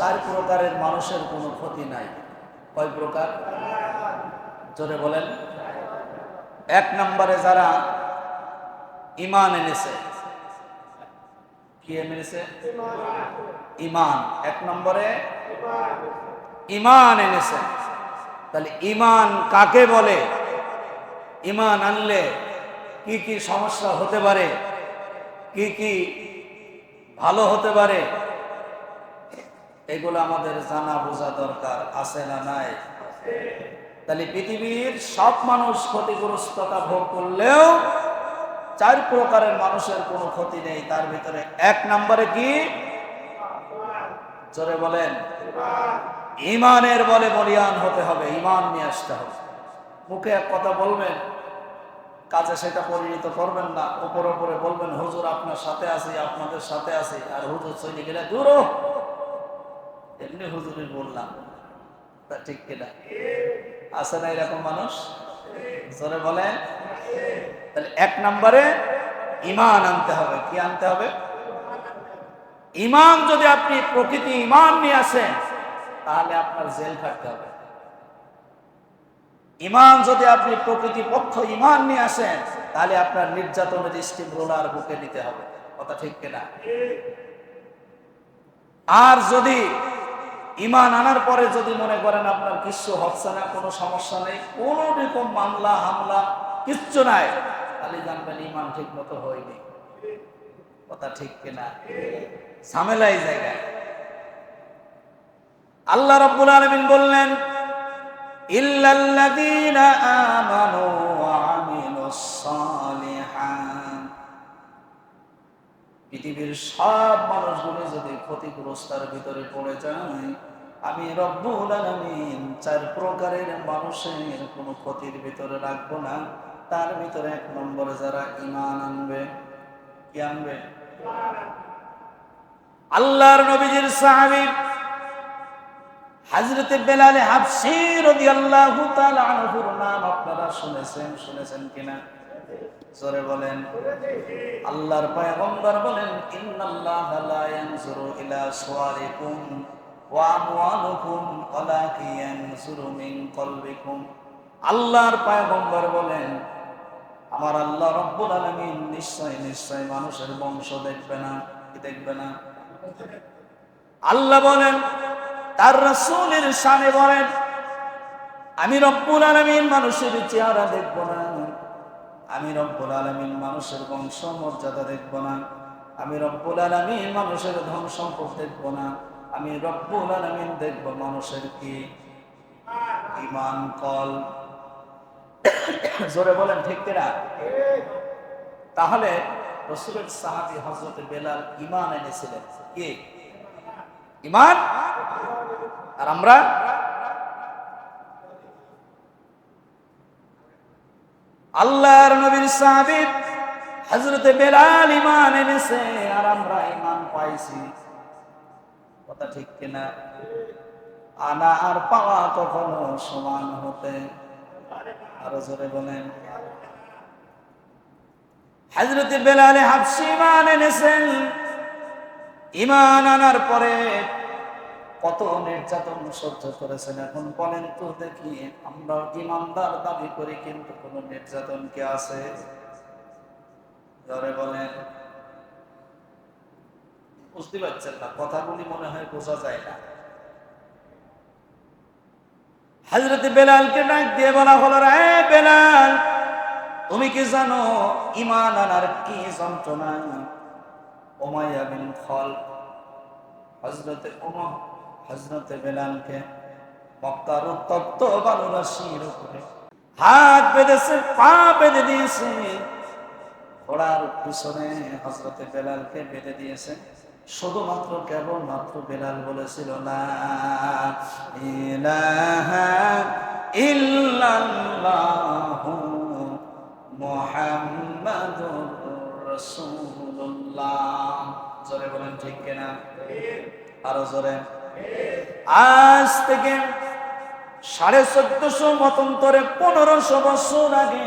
চার প্রকারের মানুষের কোনো ক্ষতি নাই। কয় প্রকার? জোরে বলেন। এক নম্বরে যারা ইমান এনেছে, কি এনেছে? ইমান এক নম্বরে ইমান এনেছে। তাহলে ইমান কাকে বলে? ইমান আনলে কি কি সমস্যা হতে পারে? কি কি ভালো হতে পারে? এগুলো আমাদের জানা বোঝা দরকার, আছে না নাই? তাহলে পৃথিবীর সব মানুষ ক্ষতিগ্রস্ততা ভোগ করলেও চার প্রকারের মানুষের কোনো ক্ষতি নেই। তার ভিতরে এক নম্বরে কি? জোরে বলেন। ইমানের বলে বলিয়ান হতে হবে, ইমান নিয়ে আসতে হবে। মুখে এক কথা বলবেন, কাজে সেটা পরিণত করবেন না, উপর উপরে বলবেন, হুজুর, আপনার সাথে আছি, আপনাদের সাথে আছি। আর হুজুর চলে গেলে, দূর। এমনি হুজুরের বললাম, তা ঠিক কিনা? আছে না এরকম মানুষ? জোরে তাহলে এক নম্বরে ইমান আনতে হবে। কি আনতে হবে? ইমান যদি আপনি প্রকৃতি ইমান নিয়ে আসেন, তাহলে আপনার জেল থাকতে হবে। ইমান যদি আপনি প্রকৃতি পক্ষ ইমান নিয়ে আসেন, তাহলে আপনার নির্যাতনের স্টিম রোলার বুকে নিতে হবে। কথা ঠিক কিনা? আর যদি ইমান আনার পরে যদি মনে করেন আপনার কিছু হচ্ছে না, কোনো সমস্যা নেই, কোনো রকম মামলা, হামলা, কিচ্ছু নাই, তাহলে জানবেন ইমান ঠিক মতো হয়নি। কথা ঠিক কিনা? ঝামেলা এই জায়গায় আল্লাহ রব্বুল আলমিন বললেন পৃথিবীর সব মানুষগুলো যদি ক্ষতিগ্রস্তার ভিতরে পড়ে যায় আমি রব্বুল আলামিন চার প্রকারের মানুষের কোনো ক্ষতির ভিতরে রাখব না। তার ভিতরে এক নম্বরে যারা ইমান আনবে, কি আনবে? আল্লাহর নবীজির সাহাবী হাজরতে বেলালে হাফসি রাদিয়াল্লাহু তাআলা আনহুর নাম আপনারা শুনেছেন শুনেছেন কিনা? জোরে বলেন। আল্লাহর পয়গম্বর বলেন, ইন্নাল্লাহা লা ইয়ানজুরু ইলা সুওয়ারিকুম আল্লাহর পয়গম্বর বলেন, আমার আল্লাহ রব্বুল আলামিন নিশ্চয় নিশ্চয় মানুষের বংশ দেখবে না, কি দেখবে না? আল্লাহ বলেন, তার রাসূলের শানে বলেন, আমি রব্বুল আলামিন মানুষের চেহারা দেখব না, আমি রব্বুল আলামিন মানুষের বংশ মর্যাদা দেখব না, আমি রব্বুল আলামিন মানুষের ধন সম্পদ দেখব না। আমি রব্বুল আলামিন দেখব মানুষের কি ইমান কল। জোরে বলেন, ঠিক কিনা? তাহলে রসুলের সাহাবি হজরত বেলাল ইমান এনেছিলেন। কি? ইমান আর আমরা? আল্লাহর নবীর সাহাবী হযরতে বেলাল ইমান এনেছে, আর আমরা ইমান পাইছি। কথা ঠিক কিনা? আনা আর পাওয়া কখনো সমান হতে আরও জোরে বলেন। হযরতে বেলালে হাফসি ইমান এনেছেন। ইমান আনার পরে কত নির্যাতন সহ্য করেছেন এখন বলেন তো দেখি, আমরা ইমানদার দাবি করি কিন্তু কোন নির্যাতন কে আছে? ধরে বলেন। বুঝতে পারছেন না, কথাগুলি মনে হয় বোঝা যায় না। হাজরত বেলালকে ডাক দিয়ে বলা হলো, রে বেলাল, তুমি কি জানো ইমান আনার কি যন্ত্রণা? ওমাইয়া বিন খল হজরতে ওমা হজরতে বেলালকে মক্কার উত্তপ্ত বালুরাশির উপরে হাত বেঁধেছে, পা বেঁধে দিয়েছে। ঘোড়ার পিছনে হজরতে বেলালকে বেঁধে দিয়েছে। শুধুমাত্র কেবলমাত্র বেলাল বলেছিল না বলেন ঠিক কিনা? আরও জোরে। আজ থেকে সাড়ে চোদ্দশো মতন্তরে পনেরোশো বছর আগে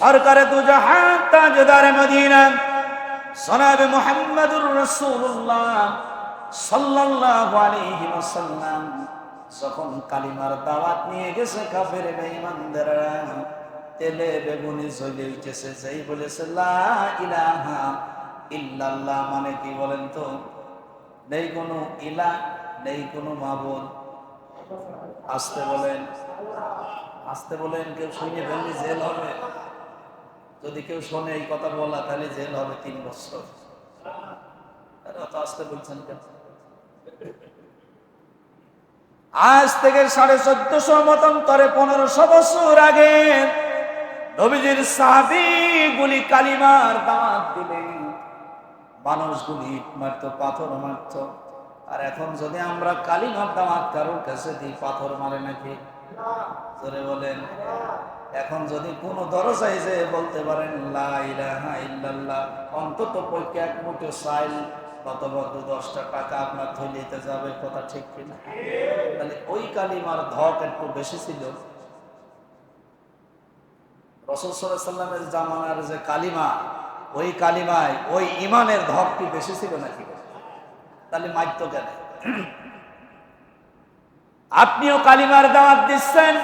সরকারে দুজাহান তাজদারে মদিনা। সনাবে মুহাম্মাদুর রাসূলুল্লাহ সাল্লাল্লাহু আলাইহি ওয়াসাল্লাম যখন কালিমার দাওয়াত নিয়ে গেছে কাফের বেঈমানদেররা তেলে বেগুনি জ্বলে উঠেছে, যেই বলেছে, লা ইলাহা ইল্লাল্লাহ মানে কি বলেন তো? নেই কোনো ইলা, নেই কোনো মাবুদ। আসতে বলেন। আসতে বলেন, কেউ শুনে ফেললে জেল হবে। যদি কেউ শোনে এই কথা বলা, তাহলে জেল হবে তিন বছর। আসতে বলছেন কেন? আজ থেকে সাড়ে চোদ্দশো মতান্তরে পনেরোশো বছর আগে নবীজির সাহাবিগুলি কালিমার দাঁত দিলেন মানুষগুলি ইট মারত, পাথর মারত। আর এখন যদি আমরা কালিমার দামাত কারোর কাছে দিই, পাথর মারে নাকি? বলেন। এখন যদি কোনো দরজায় যে বলতে পারেন অন্তত পক্ষে এক মুঠো চাইল অথবা দু দশটা টাকা আপনার থইলিতে যাবে, কথা ঠিক কিনা? তাহলে ওই কালিমার ধক একটু বেশি ছিল। রসুল জামানার যে কালিমা, ওই কালিমায় ওই ইমানের ধকটি বেশি ছিল নাকি? তাহলে মাইত্য কেন আপনিও কালিমার দাওয়াত দিচ্ছেন,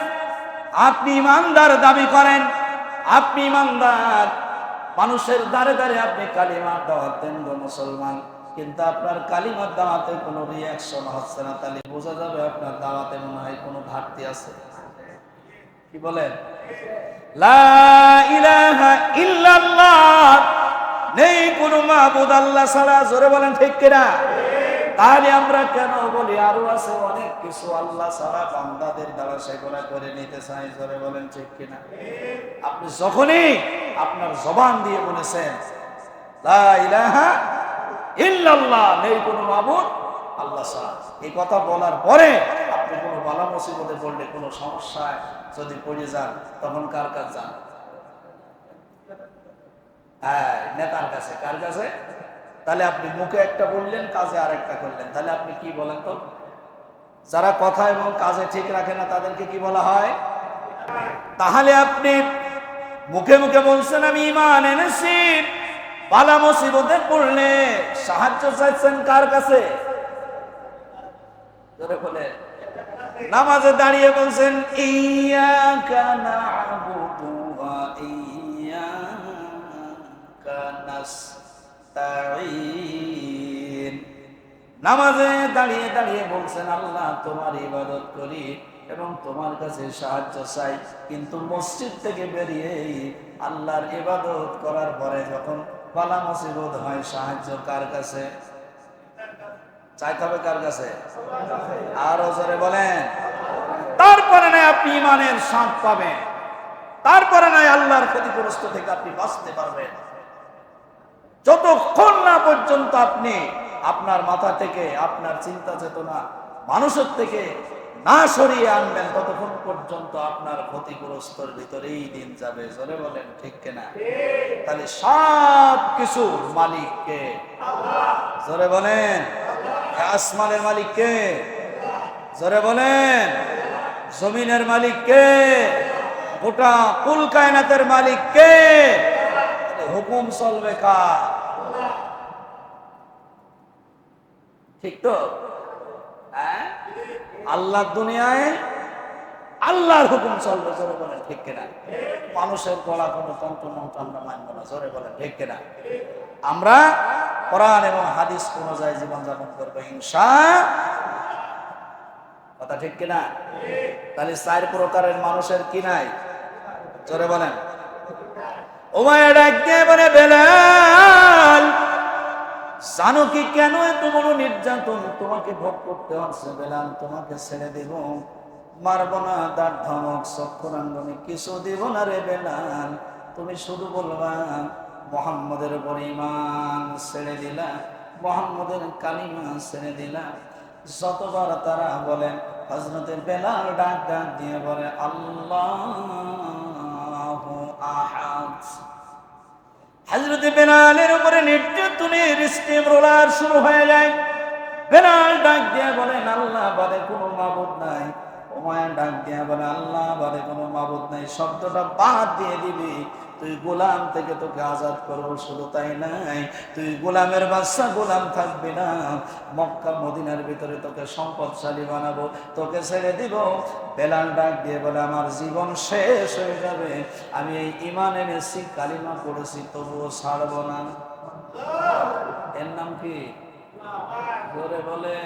আপনি ইমানদার দাবি করেন, আপনি ইমানদার। মানুষের দ্বারে দ্বারে আপনি কালিমার দাওয়াত দেন গো মুসলমান। কিন্তু আপনার কালিমার দাওয়াতে কোনো রিয়াকশন হচ্ছে না, তাহলে বোঝা যাবে আপনার দাওয়াতে মনে হয় কোনো ঘাটতি আছে। কি বলেন? নেই কোনো মাহবুদ আল্লাহ ছাড়া, জোরে বলেন ঠিক কিনা? তাহলে আমরা কেন বলি? আরও আছে অনেক কিছু। আল্লাহ ছাড়া বান্দাদের দ্বারা সেগুলা করে নিতে চাই জোরে বলেন ঠিক কিনা? আপনি যখনই আপনার জবান দিয়ে বলেছেন ইল্লাল্লাহ নেই কোনো মাবুদ, আল্লাহ ছাড়া। এই কথা বলার পরে আপনি কোনো বালা মুসিবতে পড়লে, কোনো সমস্যায় যদি পড়ে যান, তখন কার কাছে যান হ্যাঁ নেতার কাছে কার কাছে? তাহলে আপনি মুখে একটা বললেন, কাজে আরেকটা করলেন। তাহলে আপনি কি বলেন তো? যারা কথা এবং কাজে ঠিক রাখে না, তাদেরকে কি বলা হয়? তাহলে আপনি মুখে মুখে বলছেন, আমি ইমান এনেছি। পালা মুসিবতে পড়লে সাহায্য চাইছেন কার কাছে? নামাজে দাঁড়িয়ে বলছেন না'বুদু ওয়া ইয়াকা নামাজে দাঁড়িয়ে দাঁড়িয়ে বলছেন, আল্লাহ, তোমার ইবাদত করি এবং তোমার কাছে সাহায্য চাই। কিন্তু মসজিদ থেকে বেরিয়ে আল্লাহর ইবাদত করার পরে যখন বালা মুসিবত হয়, সাহায্য কার কাছে? চাইতে হবে কার কাছে? আরও জোরে বলেন। তারপরে নাই আপনি ইমানের শাঁত পাবেন। তারপরে নাই আল্লাহর ক্ষতিগ্রস্ত থেকে আপনি বাঁচতে পারবেন। যতক্ষণ না পর্যন্ত আপনি আপনার মাথা থেকে, আপনার চিন্তা চেতনা মানুষের থেকে না সরিয়ে আনবেন, ততক্ষণ পর্যন্ত আপনার ক্ষতিগ্রস্তর ভিতরেই দিন যাবে। জোরে বলেন, ঠিক কিনা? তাহলে সব কিছুর মালিককে জোরে বলেন আসমানের মালিক কে? জোরে বলেন, জমিনের মালিক কে? গোটা কুল কায়নাতের মালিক কে? হুকুম চলবে কার? ঠিক তো? হ্যাঁ? আল্লাহ দুনিয়ায় আল্লাহর হুকুম চলবে, জোরে বলেন, ঠিক কিনা? মানুষের গলা কোনো তন্ত্র মন্ত্র আমরা মানবো না, জোরে বলেন, ঠিক কিনা? আমরা কোরআন এবং হাদিস অনুযায়ী জীবনযাপন করব হিংসা কথা ঠিক কিনা? তাহলে চার প্রকারের মানুষের কি নাই? জোরে বলেন। ওমায় ডাক দিয়ে বলে, বেলাল জানো কি কেন এত বড় নির্যাতন? তোমাকে ভোগ করতে হচ্ছে বেলাল, তোমাকে ছেড়ে দেব। মারবো না দাঁত ধমক, চক্ষুরাঙ্গনে কিছু দিব না রে বেলাল। তুমি শুধু বলবা, মোহাম্মদের উপর ইমান ছেড়ে দিলা, মোহাম্মদের কালিমা ছেড়ে দিলাম যতবার তারা বলেন হজরতের বেলাল ডাক ডাক দিয়ে বলে, আল্লাহ আহাদ। হজরতে বেনালের উপরে নির্যাতনের স্টেম রোলার শুরু হয়ে যায়। বেনাল ডাক দিয়া বলেন, আল্লাহ বাদে কোনো মাবুদ নাই। ওমায় ডাক দিয়া বলে, আল্লাহ বাদে কোনো মাবুদ নাই। শব্দটা বাদ দিয়ে দিবি। তুই গোলাম থেকে তোকে আজাদ করব শুধু তাই নাই। তুই গোলামের বাচ্চা গোলাম থাকবি না। মক্কা, মদিনার ভিতরে তোকে সম্পদশালী বানাবো, তোকে ছেড়ে দিব। বেলাল ডাক দিয়ে বলে, আমার জীবন শেষ হয়ে যাবে। আমি এই ইমান এনেছি, কালিমা করেছি তবুও ছাড়বো না। এর নাম কি? বলে।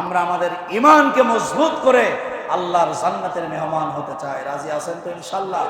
আমরা আমাদের ইমানকে মজবুত করে আল্লাহর জান্নাতের মেহমান হতে চাই। রাজি আছেন তো ইনশাল্লাহ?